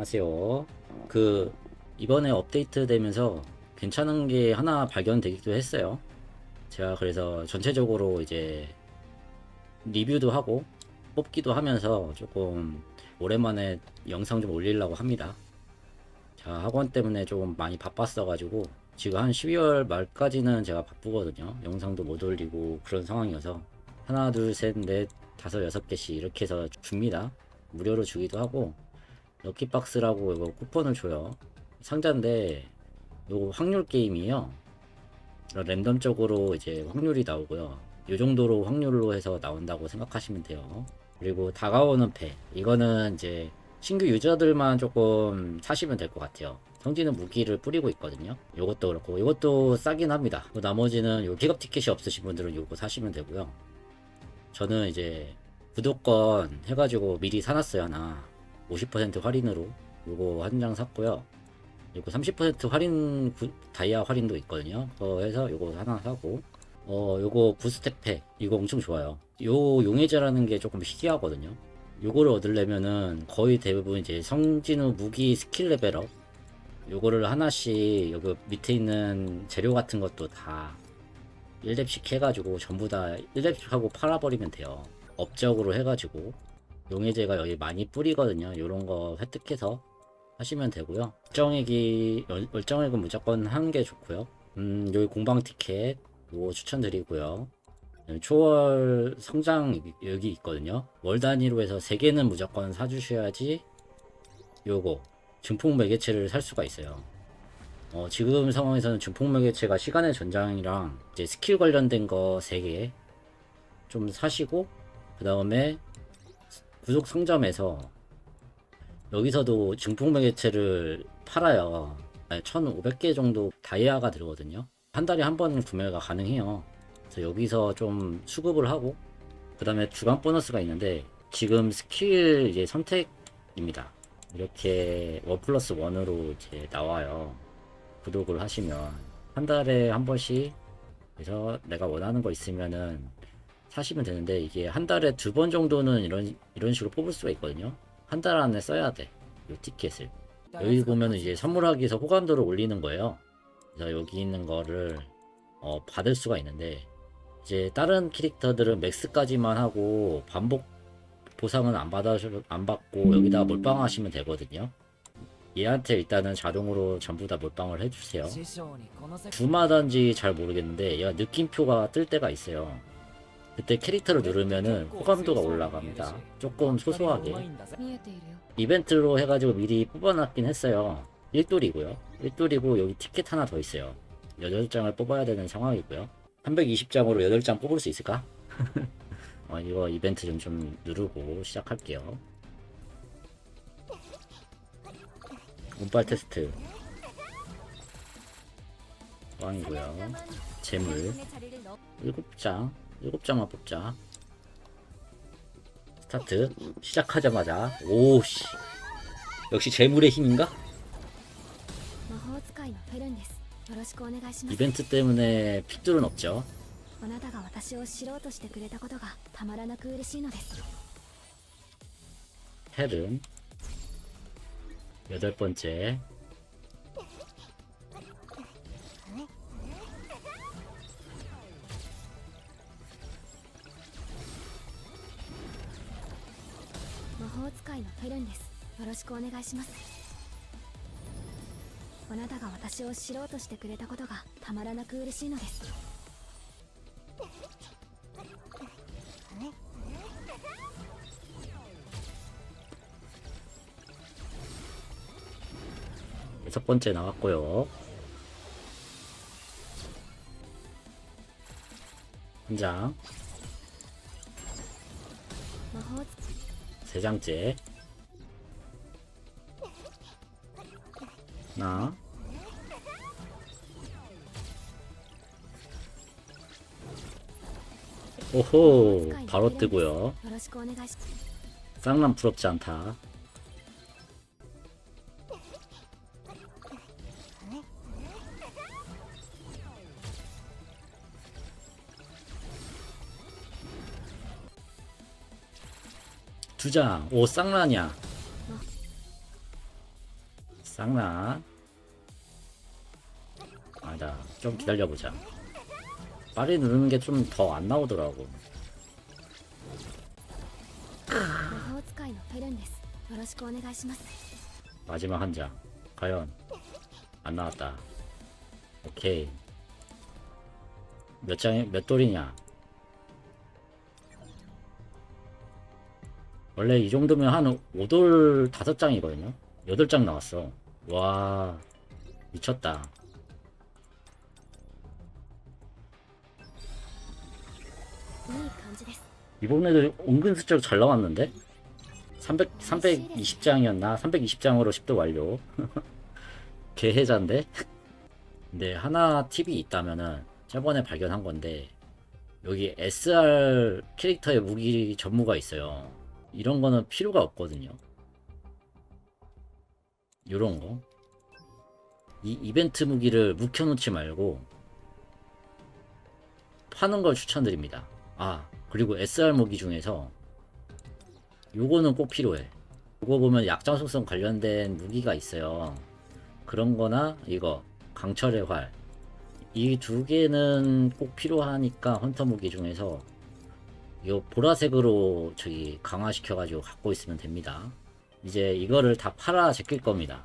안녕하세요. 그 이번에 업데이트 되면서 괜찮은 게 하나 발견되기도 했어요. 제가 그래서 전체적으로 이제 리뷰도 하고 뽑기도 하면서 조금 오랜만에 영상 좀 올리려고 합니다. 자, 학원 때문에 좀 많이 바빴어가지고 지금 한 12월 말까지는 제가 바쁘거든요. 영상도 못 올리고 그런 상황이어서 하나, 둘, 셋, 넷, 다섯, 여섯 개씩 이렇게 해서 줍니다. 무료로 주기도 하고 럭키박스라고 이거 쿠폰을 줘요. 상자인데 요거 확률 게임이에요. 랜덤적으로 이제 확률이 나오고요. 요 정도로 확률로 해서 나온다고 생각하시면 돼요. 그리고 다가오는 패 이거는 이제 신규 유저들만 조금 사시면 될 것 같아요. 성지는 무기를 뿌리고 있거든요. 요것도 그렇고 이것도 싸긴 합니다. 그 나머지는 요 기업 티켓이 없으신 분들은 요거 사시면 되고요. 저는 이제 구독권 해가지고 미리 사놨어요 하나 50% 할인으로 요거 한 장 샀고요. 요거 30% 할인 구- 다이아 할인도 있거든요. 그거 해서 요거 하나 사고 어 요거 부스텍 팩 이거 엄청 좋아요. 요 용해제라는 게 조금 희귀하거든요. 요거를 얻으려면은 거의 대부분 이제 성진우 무기 스킬 레벨업 요거를 하나씩 여기 밑에 있는 재료 같은 것도 다 1렙씩 해가지고 전부 다 1렙씩 하고 팔아버리면 돼요. 업적으로 해가지고 용해제가 여기 많이 뿌리거든요. 요런 거 획득해서 하시면 되고요. 월정액이 월- 월정액은 무조건 하는 게 좋고요. 음, 여기 공방 티켓 요거 추천드리고요. 초월 성장 여기 있거든요. 월 단위로 해서 3개는 무조건 사주셔야지 요거 증폭 매개체를 살 수가 있어요. 어, 지금 상황에서는 증폭 매개체가 시간의 전장이랑 이제 스킬 관련된 거 3개 좀 사시고 그 다음에 구독 상점에서 여기서도 증폭 매개체를 팔아요. 1,500개 정도 다이아가 들어거든요. 한 달에 한 번 구매가 가능해요. 그래서 여기서 좀 수급을 하고 그 다음에 주간 보너스가 있는데 지금 스킬 이제 선택입니다. 이렇게 원 플러스 원으로 이제 나와요. 구독을 하시면 한 달에 한 번씩 그래서 내가 원하는 거 있으면은 사시면 되는데 이게 한 달에 두 번 정도는 이런 이런 식으로 뽑을 수가 있거든요. 한 달 안에 써야 돼. 이 티켓을. 여기 보면은 이제 선물하기에서 호감도를 올리는 거예요. 그래서 여기 있는 거를 어, 받을 수가 있는데 이제 다른 캐릭터들은 맥스까지만 하고 반복 보상은 안 받아 안 받고 여기다가 몰빵하시면 되거든요. 얘한테 일단은 자동으로 전부 다 몰빵을 해주세요. 주마단지 잘 모르겠는데 얘가 느낌표가 뜰 때가 있어요. 그때 캐릭터를 누르면은 호감도가 올라갑니다. 조금 소소하게. 이벤트로 해가지고 미리 뽑아놨긴 했어요. 1돌이고요. 1돌이고 여기 티켓 하나 더 있어요. 8장을 뽑아야 되는 상황이고요. 320장으로 8장 뽑을 수 있을까? 어, 이거 이벤트 좀, 좀 누르고 시작할게요. 운빨 테스트. 왕이고요. 재물. 7장. 7장만 뽑자. 스타트. 시작하자마자. 오씨. 역시 재물의 힘인가? 魔法使いのフェルンですよろしくお願いします 이벤트 때문에 핏줄은 없죠. あなたが私を知ろうとしてくれたことがたまらなく嬉しいのです 헬은 여덟 번째.「 魔法使いのフェルンですよろしくお願いします」あなたが私を知ろうとしてくれたことがたまらなく嬉しいのです 여섯 번째 나왔고요. 한 장, 魔法使 세 장째. 하나. 오호, 바로 뜨고요. 쌍람 부럽지 않다. 두자 오 쌍라냐. 쌍라. 아니다. 좀 기다려보자. 빨리 누르는 게 좀 더 안 나오더라고. 마지막 한 장. 과연 안 나왔다. 오케이. 몇 장에 몇 돌이냐? 원래 이 정도면 한 5돌 5장이거든요. 8장 나왔어. 와 미쳤다. 이번에도 은근슬쩍 잘 나왔는데? 300, 320장이었나? 320장으로 10도 완료. 개해자인데? 근데 하나 팁이 있다면은 저번에 발견한 건데 여기 SR 캐릭터의 무기 전무가 있어요. 이런 거는 필요가 없거든요. 요런 거. 이 이벤트 무기를 묵혀놓지 말고 파는 걸 추천드립니다. 아 그리고 SR 무기 중에서 요거는 꼭 필요해. 요거 보면 약장 속성 관련된 무기가 있어요. 그런 거나 이거 강철의 활. 이 두 개는 꼭 필요하니까 헌터 무기 중에서 이 보라색으로 저기 강화시켜 가지고 갖고 있으면 됩니다. 이제 이거를 다 팔아 제낄 겁니다.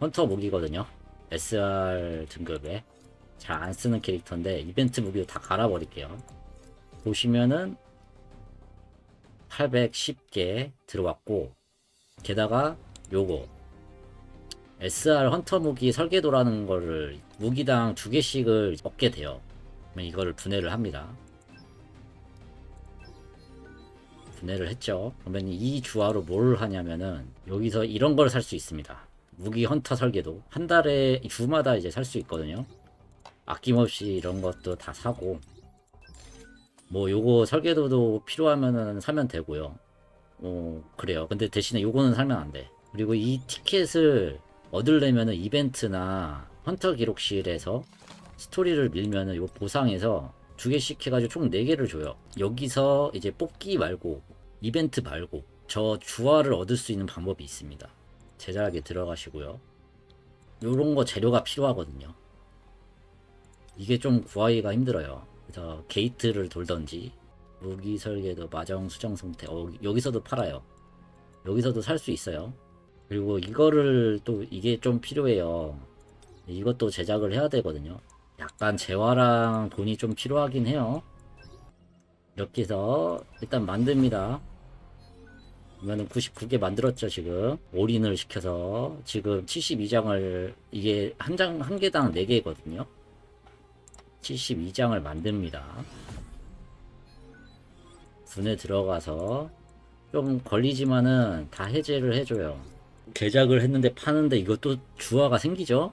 헌터 무기거든요. SR 등급에. 잘 안 쓰는 캐릭터인데 이벤트 무기로 다 갈아버릴게요. 보시면은 810개 들어왔고 게다가 요거. SR 헌터 무기 설계도라는 거를 무기당 두 개씩을 얻게 돼요. 그러면 이거를 분해를 합니다. 분해를 했죠. 그러면 이 주화로 뭘 하냐면은 여기서 이런 걸 살 수 있습니다. 무기 헌터 설계도 한 달에 주마다 이제 살 수 있거든요. 아낌없이 이런 것도 다 사고 뭐 요거 설계도도 필요하면은 사면 되고요. 어 그래요. 근데 대신에 요거는 사면 안 돼. 그리고 이 티켓을 얻으려면은 이벤트나 헌터 기록실에서 스토리를 밀면은 요 보상에서 두 개씩 해가지고 총 네 개를 줘요. 여기서 이제 뽑기 말고 이벤트 말고 저 주화를 얻을 수 있는 방법이 있습니다. 제작에 들어가시고요. 요런 거 재료가 필요하거든요. 이게 좀 구하기가 힘들어요. 그래서 게이트를 돌던지 무기 설계도 마정 수정 상태 어, 여기서도 팔아요. 여기서도 살 수 있어요. 그리고 이거를 또 이게 좀 필요해요. 이것도 제작을 해야 되거든요. 약간 재화랑 돈이 좀 필요하긴 해요. 이렇게 해서 일단 만듭니다. 그러면은 99개 만들었죠 지금. 올인을 시켜서. 지금 72장을 이게 한 장 한 개당 4개거든요. 72장을 만듭니다. 분에 들어가서 좀 걸리지만은 다 해제를 해줘요. 제작을 했는데 파는데 이것도 주화가 생기죠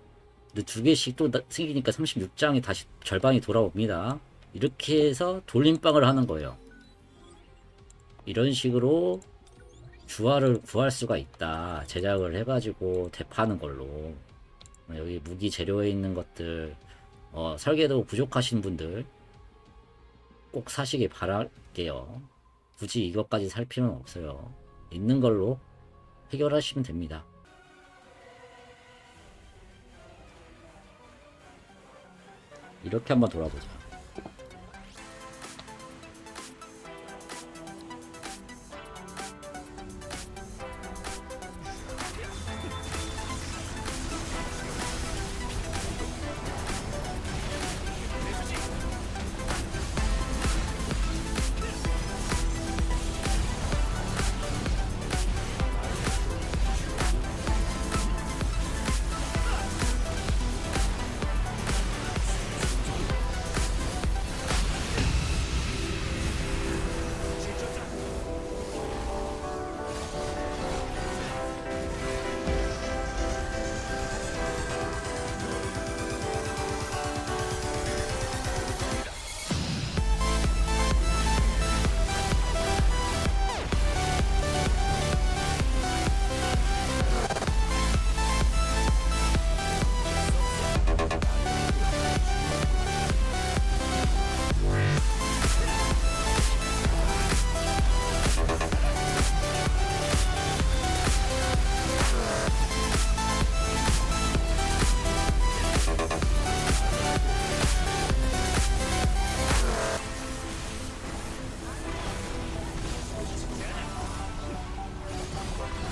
두 개씩 또 나- 생기니까 36장이 다시 절반이 돌아옵니다 이렇게 해서 돌림방을 하는 거예요 이런 식으로 주화를 구할 수가 있다. 제작을 해가지고 대파는 걸로. 여기 무기 재료에 있는 것들, 어, 설계도 부족하신 분들 꼭 사시길 바랄게요. 굳이 이것까지 살 필요는 없어요. 있는 걸로 해결하시면 됩니다. 이렇게 한번 돌아보자.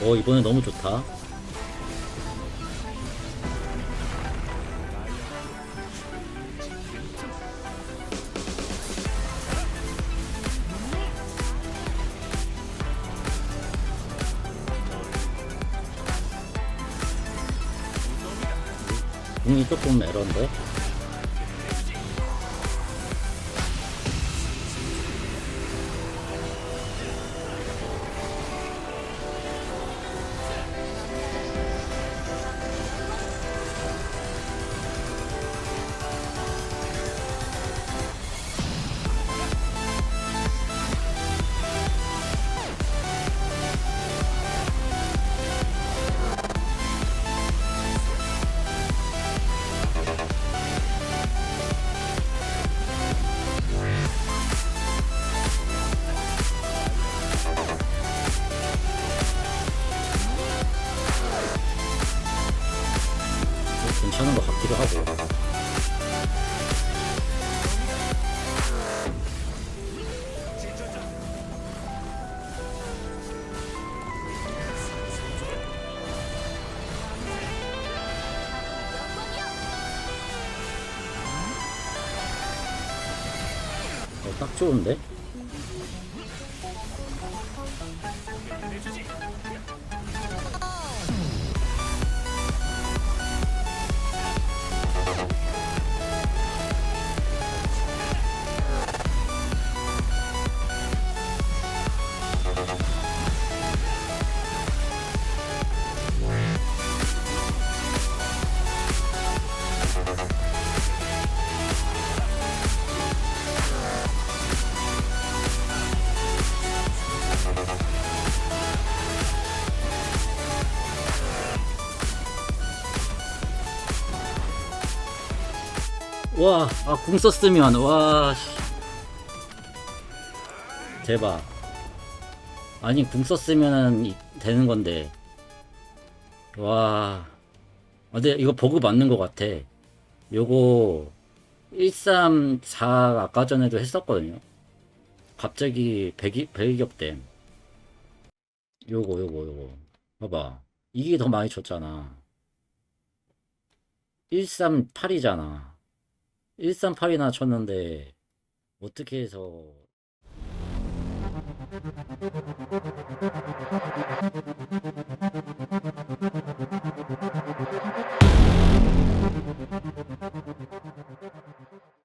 어 이번에 너무 좋다. 공이 조금 에러인데 딱 좋은데? 와, 아, 궁 썼으면, 와, 씨. 대박. 아니, 궁 썼으면 이- 되는 건데. 와. 아, 근데 이거 버그 맞는 것 같아. 요거, 134 아까 전에도 했었거든요. 갑자기 100, 100격댐. 요거, 요거, 요거. 봐봐. 이게 더 많이 쳤잖아. 138이잖아. 138이나 쳤는데 어떻게 해서